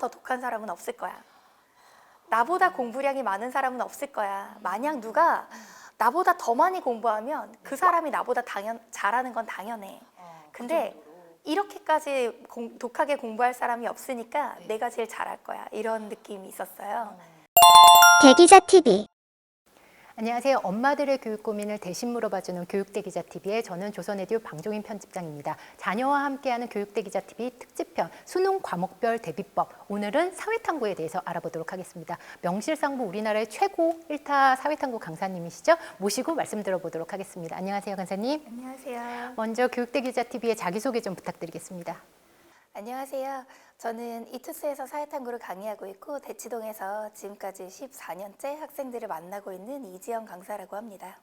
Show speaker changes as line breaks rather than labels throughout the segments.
더 독한 사람은 없을 거야. 나보다 공부량이 많은 사람은 없을 거야. 만약 누가 나보다 더 많이 공부하면 그 사람이 나보다 당연 잘하는 건 당연해. 근데 이렇게까지 공- 독하게 공부할 사람이 없으니까 내가 제일 잘할 거야. 이런 느낌이 있었어요.
대기자 TV
안녕하세요. 엄마들의 교육 고민을 대신 물어봐주는 교육대 기자 TV의 저는 조선에듀 방종인 편집장입니다. 자녀와 함께하는 교육대 기자 TV 특집편 수능 과목별 대비법. 오늘은 사회탐구에 대해서 알아보도록 하겠습니다. 명실상부 우리나라의 최고 1타 사회탐구 강사님이시죠? 모시고 말씀 들어보도록 하겠습니다. 안녕하세요, 강사님.
안녕하세요.
먼저 교육대 기자 TV의 자기소개 좀 부탁드리겠습니다.
안녕하세요. 저는 이투스에서 사회탐구를 강의하고 있고 대치동에서 지금까지 14년째 학생들을 만나고 있는 이지영 강사라고 합니다.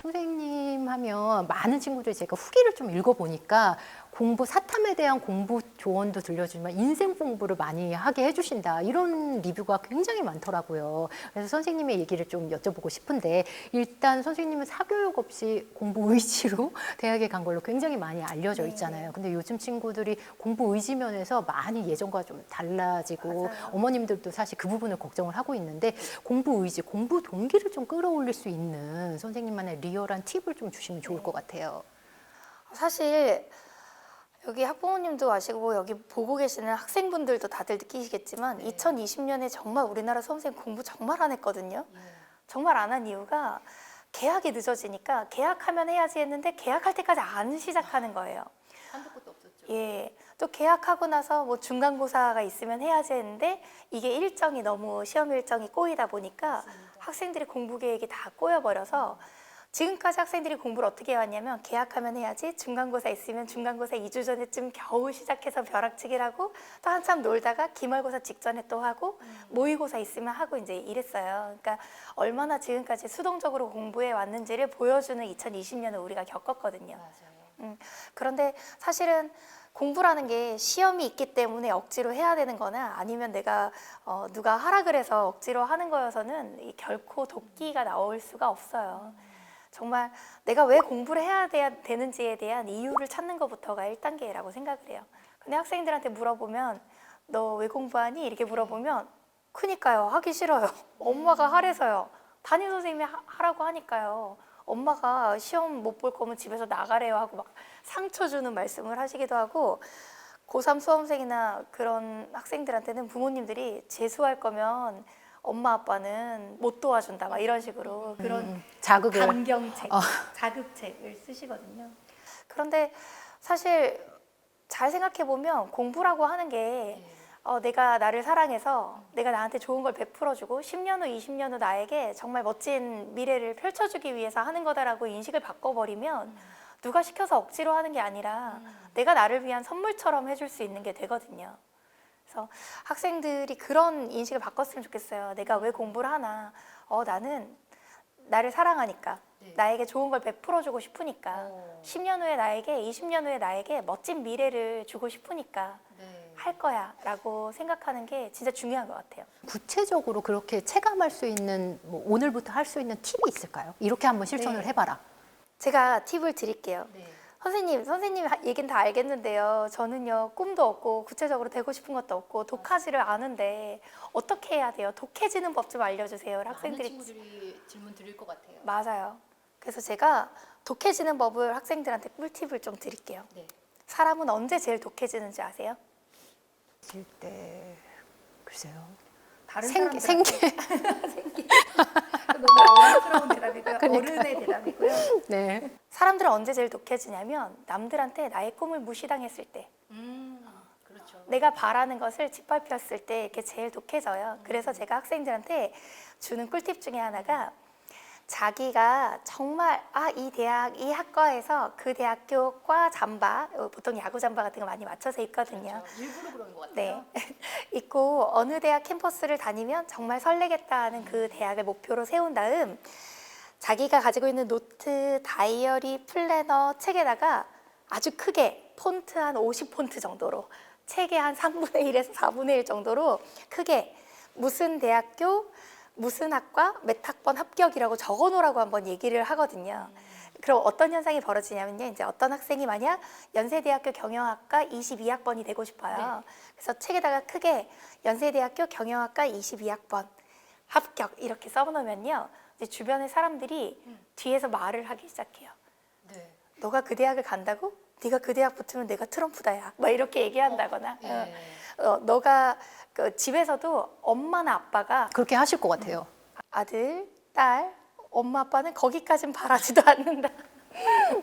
선생님 하면 많은 친구들이 제가 후기를 좀 읽어보니까 공부 사탐에 대한 공부 조언도 들려주지만 인생 공부를 많이 하게 해주신다 이런 리뷰가 굉장히 많더라고요. 그래서 선생님의 얘기를 좀 여쭤보고 싶은데 일단 선생님은 사교육 없이 공부 의지로 대학에 간 걸로 굉장히 많이 알려져
네.
있잖아요. 근데 요즘 친구들이 공부 의지 면에서 많이 예전과 좀 달라지고
맞아요.
어머님들도 사실 그 부분을 걱정을 하고 있는데 공부 의지, 공부 동기를 좀 끌어올릴 수 있는 선생님만의 리얼한 팁을 좀 주시면 좋을 것 같아요.
사실 여기 학부모님도 아시고 여기 보고 계시는 학생분들도 다들 느끼시겠지만 2020년에 정말 우리나라 수험생 공부 정말 안 했거든요. 정말 안 한 이유가 계약이 늦어지니까 계약하면 해야지 했는데 계약할 때까지 안 시작하는 거예요.
한도 끝도 없었죠.
예. 또 계약하고 나서 뭐 중간고사가 있으면 해야지 했는데 이게 일정이 너무 시험 일정이 꼬이다 보니까 학생들의 공부 계획이 다 꼬여버려서 지금까지 학생들이 공부를 어떻게 해왔냐면 계약하면 해야지 중간고사 있으면 중간고사 2주 전에쯤 겨우 시작해서 벼락치기를 하고 또 한참 놀다가 기말고사 직전에 또 하고 모의고사 있으면 하고 이제 이랬어요. 그러니까 얼마나 지금까지 수동적으로 공부해 왔는지를 보여주는 2020년을 우리가 겪었거든요. 음, 그런데 사실은 공부라는 게 시험이 있기 때문에 억지로 해야 되는 거나 아니면 내가 어, 누가 하라 그래서 억지로 하는 거여서는 이 결코 도끼가 나올 수가 없어요. 정말 내가 왜 공부를 해야 돼- 되는지에 대한 이유를 찾는 것부터가 1단계라고 생각을 해요. 근데 학생들한테 물어보면 너 왜 공부하니? 이렇게 물어보면 크니까요. 하기 싫어요. 엄마가 하래서요. 담임 선생님이 하- 하라고 하니까요. 엄마가 시험 못 볼 거면 집에서 나가래요 하고 막 상처 주는 말씀을 하시기도 하고 고3 수험생이나 그런 학생들한테는 부모님들이 재수할 거면 엄마 아빠는 못 도와준다 막 이런 식으로 그런
음, 자극을
강경책,
어.
자극책을 쓰시거든요. 그런데 사실 잘 생각해 보면 공부라고 하는 게 어, 내가 나를 사랑해서 내가 나한테 좋은 걸 베풀어주고 10년 후, 20년 후 나에게 정말 멋진 미래를 펼쳐주기 위해서 하는 거다라고 인식을 바꿔버리면 누가 시켜서 억지로 하는 게 아니라 내가 나를 위한 선물처럼 해줄 수 있는 게 되거든요. 그래서 학생들이 그런 인식을 바꿨으면 좋겠어요. 내가 왜 공부를 하나? 어, 나는 나를 사랑하니까. 나에게 좋은 걸 베풀어 주고 싶으니까. 10년 후에 나에게, 20년 후에 나에게 멋진 미래를 주고 싶으니까 할 거야. 라고 생각하는 게 진짜 중요한 것 같아요.
구체적으로 그렇게 체감할 수 있는 뭐 오늘부터 할 수 있는 팁이 있을까요? 이렇게 한번 실천을
네.
해봐라.
제가 팁을 드릴게요. 선생님, 선생님 하- 얘기는 다 알겠는데요. 저는요, 꿈도 없고, 구체적으로 되고 싶은 것도 없고, 독하지를 않은데, 어떻게 해야 돼요? 독해지는 법 좀 알려주세요. 학생들이.
질문 드릴 것 같아요.
맞아요. 그래서 제가 독해지는 법을 학생들한테 꿀팁을 좀 드릴게요.
네.
사람은 언제 제일 독해지는지 아세요?
때 글쎄요.
다른
생기
사람들한테
생기
너무 어른스러운 대답이고요. 어른의 대답이고요.
네.
사람들은 언제 제일 독해지냐면 남들한테 나의 꿈을 무시당했을 때
그렇죠.
내가 바라는 것을 짓밟혔을 때 이렇게 제일 독해져요. 그래서 제가 학생들한테 주는 꿀팁 중에 하나가 자기가 정말 아 이 대학 이 학과에서 그 대학교 과 잠바 어, 보통 야구 잠바 같은 거 많이 맞춰서 입거든요.
일부러 그런 것 같아요.
네. 있고 어느 대학 캠퍼스를 다니면 정말 설레겠다 하는 그 대학을 목표로 세운 다음 자기가 가지고 있는 노트, 다이어리, 플래너, 책에다가 아주 크게 폰트 한 50폰트 정도로 책의 한 3분의 1에서 4분의 1 정도로 크게 무슨 대학교 무슨 학과 몇 학번 합격이라고 적어놓으라고 한번 얘기를 하거든요. 그럼 어떤 현상이 벌어지냐면요. 이제 어떤 학생이 만약 연세대학교 경영학과 22학번이 되고 싶어요. 그래서 책에다가 크게 연세대학교 경영학과 22학번 합격 이렇게 써놓으면요. 이제 주변의 사람들이 뒤에서 말을 하기 시작해요. 너가 그 대학을 간다고? 네가 그 대학 붙으면 내가 트럼프다야. 막 이렇게 얘기한다거나. 어, 어, 너가 그 집에서도 엄마나 아빠가
그렇게 하실 것 같아요.
아들, 딸, 엄마 아빠는 거기까진 바라지도 않는다.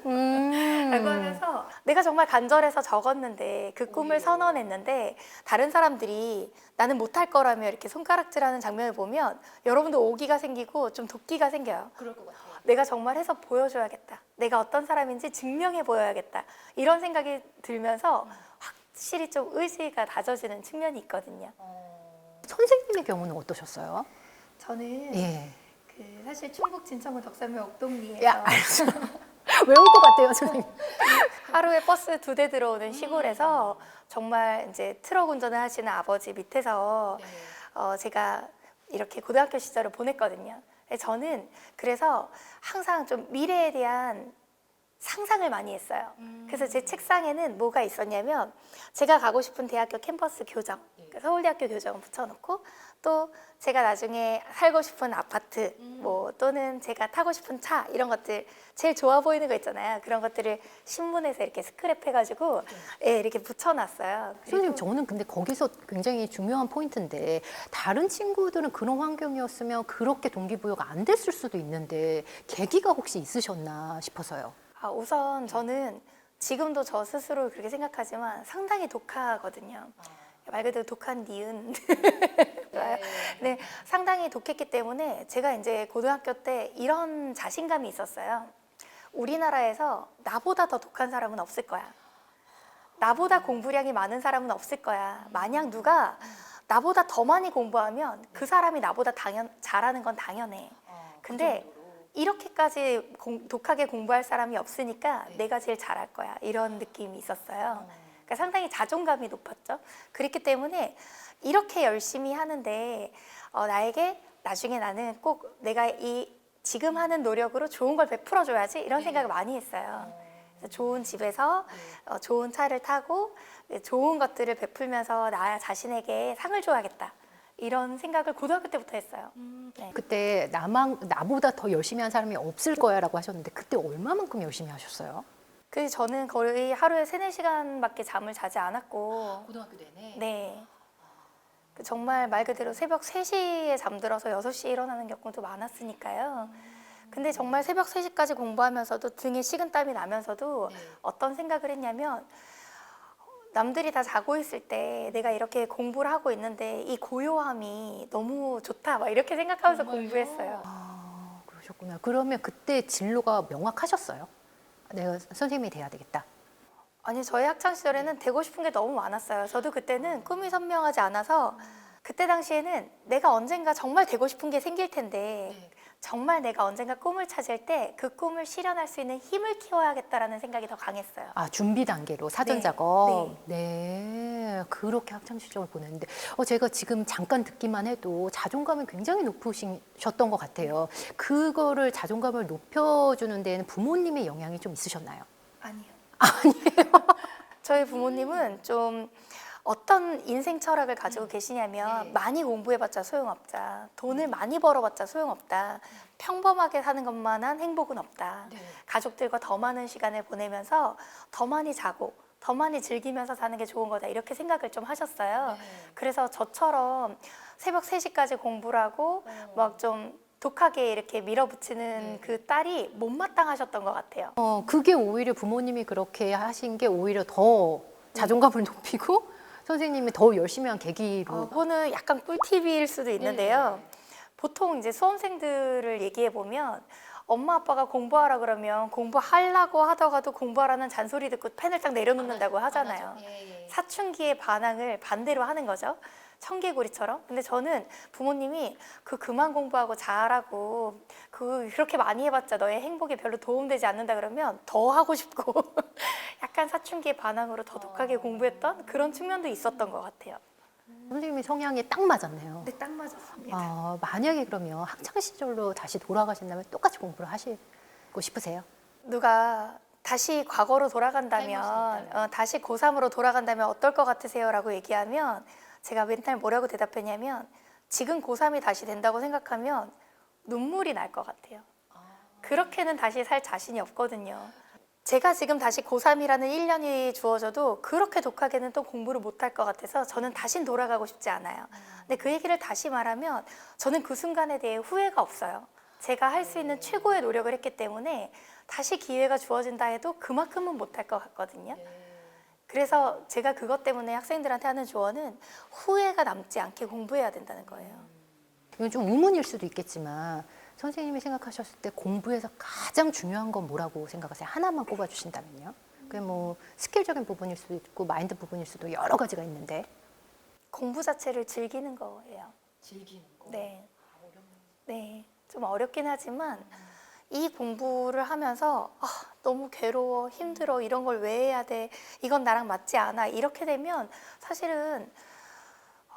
음.
라고 하면서 내가 정말 간절해서 적었는데 그 꿈을 선언했는데 다른 사람들이 나는 못할 거라며 이렇게 손가락질하는 장면을 보면 여러분도 오기가 생기고 좀 돕기가 생겨요.
그럴 것 같아요.
내가 정말 해서 보여줘야겠다. 내가 어떤 사람인지 증명해 보여야겠다. 이런 생각이 들면서 확실히 좀 의지가 다져지는 측면이 있거든요.
선생님의 경우는 어떠셨어요?
저는
예.
그 사실 충북 진천구 덕산면 옥동리에서
야, 알았어. 외울 것 같아요, 선생님.
하루에 버스 두 대 들어오는 시골에서 정말 이제 트럭 운전을 하시는 아버지 밑에서 어, 제가 이렇게 고등학교 시절을 보냈거든요. 저는 그래서 항상 좀 미래에 대한 상상을 많이 했어요. 그래서 제 책상에는 뭐가 있었냐면 제가 가고 싶은 대학교 캠퍼스 교정, 그러니까 서울대학교 교정을 붙여놓고 또 제가 나중에 살고 싶은 아파트, 뭐 또는 제가 타고 싶은 차 이런 것들 제일 좋아 보이는 거 있잖아요. 그런 것들을 신문에서 이렇게 스크랩 해가지고 예, 이렇게 붙여놨어요.
선생님, 저는 근데 거기서 굉장히 중요한 포인트인데 다른 친구들은 그런 환경이었으면 그렇게 동기부여가 안 됐을 수도 있는데 계기가 혹시 있으셨나 싶어서요.
아, 우선 저는 지금도 저 스스로 그렇게 생각하지만 상당히 독하거든요. 말 그대로 독한 니은. 네, 상당히 독했기 때문에 제가 이제 고등학교 때 이런 자신감이 있었어요. 우리나라에서 나보다 더 독한 사람은 없을 거야. 나보다 공부량이 많은 사람은 없을 거야. 만약 누가 나보다 더 많이 공부하면 그 사람이 나보다 당연 잘하는 건 당연해. 근데 이렇게까지 공- 독하게 공부할 사람이 없으니까 내가 제일 잘할 거야. 이런 느낌이 있었어요. 그러니까 상당히 자존감이 높았죠. 그렇기 때문에 이렇게 열심히 하는데 어, 나에게 나중에 나는 꼭 내가 이 지금 하는 노력으로 좋은 걸 베풀어 줘야지 이런 생각을 많이 했어요. 그래서 좋은 집에서 어, 좋은 차를 타고 좋은 것들을 베풀면서 나 자신에게 상을 줘야겠다 이런 생각을 고등학교 때부터 했어요. 네.
그때 나만 나보다 더 열심히 한 사람이 없을 거야라고 하셨는데 그때 얼마만큼 열심히 하셨어요?
그 저는 거의 하루에 세네 시간밖에 잠을 자지 않았고
고등학교 내내.
네. 그 정말 말 그대로 새벽 3시에 잠들어서 6시에 일어나는 경우도 많았으니까요. 근데 정말 새벽 3시까지 공부하면서도 등에 식은땀이 나면서도 어떤 생각을 했냐면 남들이 다 자고 있을 때 내가 이렇게 공부를 하고 있는데 이 고요함이 너무 좋다 막 이렇게 생각하면서 공부했어요.
아, 그러셨구나. 그러면 그때 진로가 명확하셨어요? 내가 선생님이 돼야 되겠다.
아니 저희 학창 시절에는 되고 싶은 게 너무 많았어요. 저도 그때는 꿈이 선명하지 않아서 그때 당시에는 내가 언젠가 정말 되고 싶은 게 생길 텐데 정말 내가 언젠가 꿈을 찾을 때 그 꿈을 실현할 수 있는 힘을 키워야겠다라는 생각이 더 강했어요.
아 준비 단계로 사전
네,
작업. 네. 그렇게 학창 시절을 보냈는데, 어 제가 지금 잠깐 듣기만 해도 자존감이 굉장히 높으셨던 것 같아요. 그거를 자존감을 높여주는 데에는 부모님의 영향이 좀 있으셨나요?
아니요. 아니에요. 저희 부모님은 좀 어떤 인생 철학을 가지고 계시냐면 많이 공부해봤자 소용없다. 돈을 많이 벌어봤자 소용없다. 평범하게 사는 것만한 행복은 없다. 가족들과 더 많은 시간을 보내면서 더 많이 자고 더 많이 즐기면서 사는 게 좋은 거다. 이렇게 생각을 좀 하셨어요. 그래서 저처럼 새벽 3시까지 공부를 하고 막 좀 독하게 이렇게 밀어붙이는 그 딸이 못마땅하셨던 것 같아요.
어, 그게 오히려 부모님이 그렇게 하신 게 오히려 더 자존감을 높이고 선생님이 더 열심히 한 계기로.
어, 그거는 약간 꿀팁일 수도 있는데요. 보통 이제 수험생들을 얘기해 보면 엄마 아빠가 공부하라 그러면 공부하려고 하다가도 공부하라는 잔소리 듣고 펜을 딱 내려놓는다고 하잖아요. 사춘기의 반항을 반대로 하는 거죠. 청개구리처럼. 근데 저는 부모님이 그 그만 공부하고 잘하고 그 그렇게 많이 해봤자 너의 행복에 별로 도움되지 않는다 그러면 더 하고 싶고 약간 사춘기의 반항으로 더 독하게 공부했던 그런 측면도 있었던 것 같아요.
선생님이 성향에 딱 맞았네요.
네, 딱 맞았습니다.
아, 만약에 그러면 학창 시절로 다시 돌아가신다면 똑같이 공부를 하시고 싶으세요?
누가 다시 과거로 돌아간다면. 어, 다시 고3으로 돌아간다면 어떨 것 같으세요? 라고 얘기하면 제가 맨날 뭐라고 대답했냐면 지금 고3이 다시 된다고 생각하면 눈물이 날 것 같아요. 그렇게는 다시 살 자신이 없거든요. 제가 지금 다시 고3이라는 1년이 주어져도 그렇게 독하게는 또 공부를 못할 것 같아서 저는 다신 돌아가고 싶지 않아요. 근데 그 얘기를 다시 말하면 저는 그 순간에 대해 후회가 없어요. 제가 할 수 있는 최고의 노력을 했기 때문에 다시 기회가 주어진다 해도 그만큼은 못할 것 같거든요. 그래서 제가 그것 때문에 학생들한테 하는 조언은 후회가 남지 않게 공부해야 된다는 거예요.
이건 좀 의문일 수도 있겠지만 선생님이 생각하셨을 때 공부에서 가장 중요한 건 뭐라고 생각하세요? 하나만 꼽아주신다면요? 그게 뭐 스킬적인 부분일 수도 있고 마인드 부분일 수도 여러 가지가 있는데
공부 자체를 즐기는 거예요.
즐기는 거.
네. 네. 좀 어렵긴 하지만 이 공부를 하면서 아, 너무 괴로워, 힘들어, 이런 걸 왜 해야 돼? 이건 나랑 맞지 않아. 이렇게 되면 사실은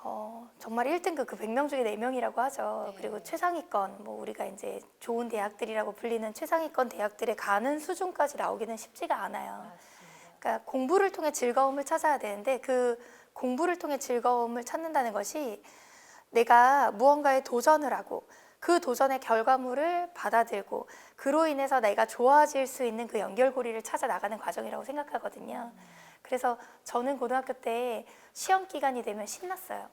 어, 정말 1등급 그 100명 중에 4명이라고 하죠.
네.
그리고 최상위권, 뭐 우리가 이제 좋은 대학들이라고 불리는 최상위권 대학들에 가는 수준까지 나오기는 쉽지가 않아요. 그러니까 공부를 통해 즐거움을 찾아야 되는데 그 공부를 통해 즐거움을 찾는다는 것이 내가 무언가에 도전을 하고 그 도전의 결과물을 받아들고 그로 인해서 내가 좋아질 수 있는 그 연결고리를 찾아 나가는 과정이라고 생각하거든요. 그래서 저는 고등학교 때 시험 기간이 되면 신났어요.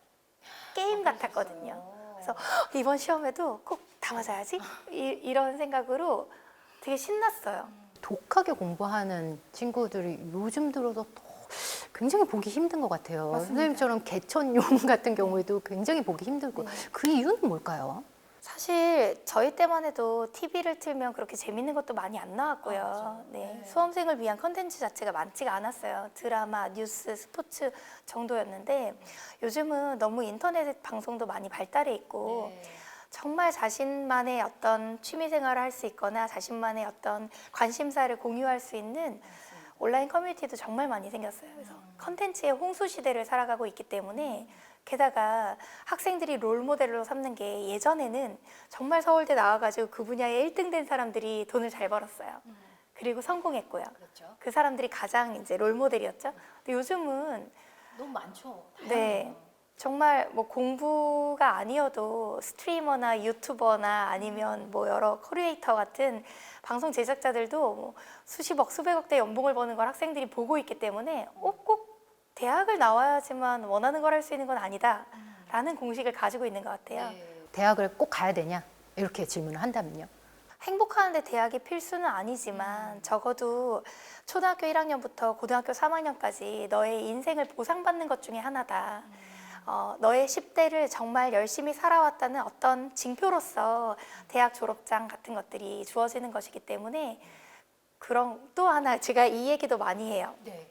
게임 같았거든요. 그래서 "헉, 이번 시험에도 꼭 다 맞아야지 이, 이런 생각으로 되게 신났어요.
독하게 공부하는 친구들이 요즘 들어서 더 굉장히 보기 힘든 것 같아요.
맞습니다.
선생님처럼 개천용 같은 경우에도 굉장히 보기 힘들고
네.
그 이유는 뭘까요?
사실 저희 때만 해도 TV를 틀면 그렇게 재밌는 것도 많이 안 나왔고요. 네, 수험생을 위한 컨텐츠 자체가 많지가 않았어요. 드라마, 뉴스, 스포츠 정도였는데 요즘은 너무 인터넷 방송도 많이 발달해 있고 정말 자신만의 어떤 취미 생활을 할 수 있거나 자신만의 어떤 관심사를 공유할 수 있는 온라인 커뮤니티도 정말 많이 생겼어요. 그래서 컨텐츠의 홍수 시대를 살아가고 있기 때문에 게다가 학생들이 롤 모델로 삼는 게 예전에는 정말 서울대 나와가지고 그 분야에 1등 된 사람들이 돈을 잘 벌었어요. 그리고 성공했고요.
그렇죠.
그 사람들이 가장 이제 롤 모델이었죠. 근데 요즘은
너무 많죠.
네. 정말 뭐 공부가 아니어도 스트리머나 유튜버나 아니면 뭐 여러 커리에이터 같은 방송 제작자들도 뭐 수십억, 수백억 대 연봉을 버는 걸 학생들이 보고 있기 때문에 어, 꼭 대학을 나와야지만 원하는 걸 할 수 있는 건 아니다. 라는 공식을 가지고 있는 것 같아요.
대학을 꼭 가야 되냐? 이렇게 질문을 한다면요.
행복하는데 대학이 필수는 아니지만 적어도 초등학교 1학년부터 고등학교 3학년까지 너의 인생을 보상받는 것 중에 하나다. 어, 너의 10대를 정말 열심히 살아왔다는 어떤 징표로서 대학 졸업장 같은 것들이 주어지는 것이기 때문에 그런 또 하나 제가 이 얘기도 많이 해요.
네.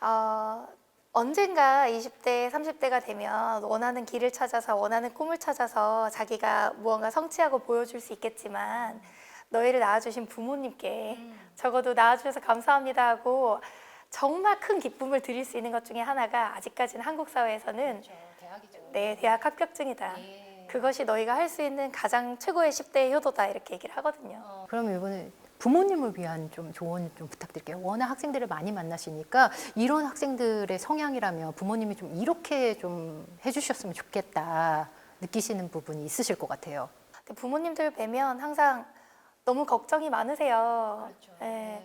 어, 언젠가 20대, 30대가 되면 원하는 길을 찾아서 원하는 꿈을 찾아서 자기가 무언가 성취하고 보여줄 수 있겠지만 너희를 낳아주신 부모님께 적어도 낳아주셔서 감사합니다 하고 정말 큰 기쁨을 드릴 수 있는 것 중에 하나가 아직까지는 한국 사회에서는
대학이죠.
내 대학 합격증이다. 그것이 너희가 할 수 있는 가장 최고의 10대의 효도다 이렇게 얘기를 하거든요.
그럼 이번에 부모님을 위한 좀 조언 좀 부탁드릴게요. 워낙 학생들을 많이 만나시니까 이런 학생들의 성향이라면 부모님이 좀 이렇게 좀 해주셨으면 좋겠다 느끼시는 부분이 있으실 것 같아요.
부모님들 뵈면 항상 너무 걱정이 많으세요. 예.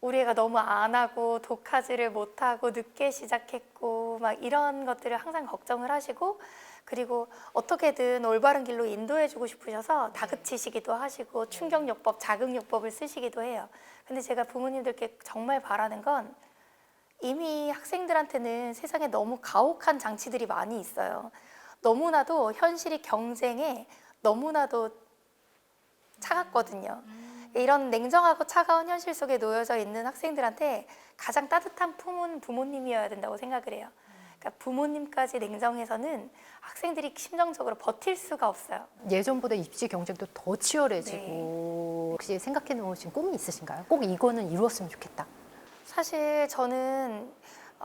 우리 애가 너무 안 하고 독하지를 못하고 늦게 시작했고 막 이런 것들을 항상 걱정을 하시고 그리고 어떻게든 올바른 길로 인도해주고 싶으셔서 다그치시기도 하시고 충격요법, 자극요법을 쓰시기도 해요. 근데 제가 부모님들께 정말 바라는 건 이미 학생들한테는 세상에 너무 가혹한 장치들이 많이 있어요. 너무나도 현실이 경쟁에 너무나도 차갑거든요. 이런 냉정하고 차가운 현실 속에 놓여져 있는 학생들한테 가장 따뜻한 품은 부모님이어야 된다고 생각을 해요. 그러니까 부모님까지 냉정해서는 학생들이 심정적으로 버틸 수가 없어요.
예전보다 입시 경쟁도 더 치열해지고 혹시 생각해 놓으신 꿈이 있으신가요? 꼭 이거는 이루었으면 좋겠다.
사실 저는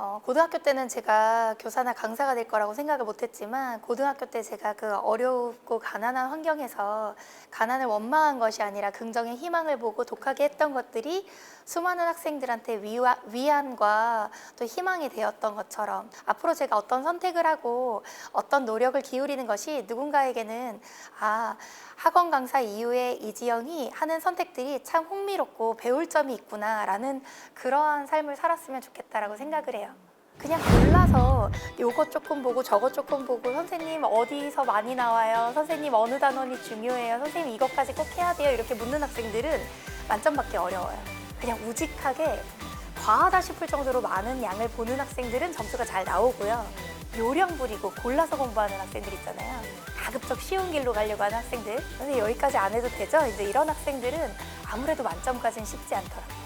어, 고등학교 때는 제가 교사나 강사가 될 거라고 생각을 못했지만 고등학교 때 제가 그 어렵고 가난한 환경에서 가난을 원망한 것이 아니라 긍정의 희망을 보고 독하게 했던 것들이 수많은 학생들한테 위와, 위안과 또 희망이 되었던 것처럼 앞으로 제가 어떤 선택을 하고 어떤 노력을 기울이는 것이 누군가에게는 아 학원 강사 이후에 이지영이 하는 선택들이 참 흥미롭고 배울 점이 있구나라는 그러한 삶을 살았으면 좋겠다라고 생각을 해요. 그냥 골라서 요거 조금 보고 저거 조금 보고 선생님 어디서 많이 나와요? 선생님 어느 단원이 중요해요? 선생님 이것까지 꼭 해야 돼요? 이렇게 묻는 학생들은 만점 받기 어려워요. 그냥 우직하게 과하다 싶을 정도로 많은 양을 보는 학생들은 점수가 잘 나오고요. 요령 부리고 골라서 공부하는 학생들 있잖아요. 가급적 쉬운 길로 가려고 하는 학생들. 선생님 여기까지 안 해도 되죠? 이제 이런 학생들은 아무래도 만점까지는 쉽지 않더라고요.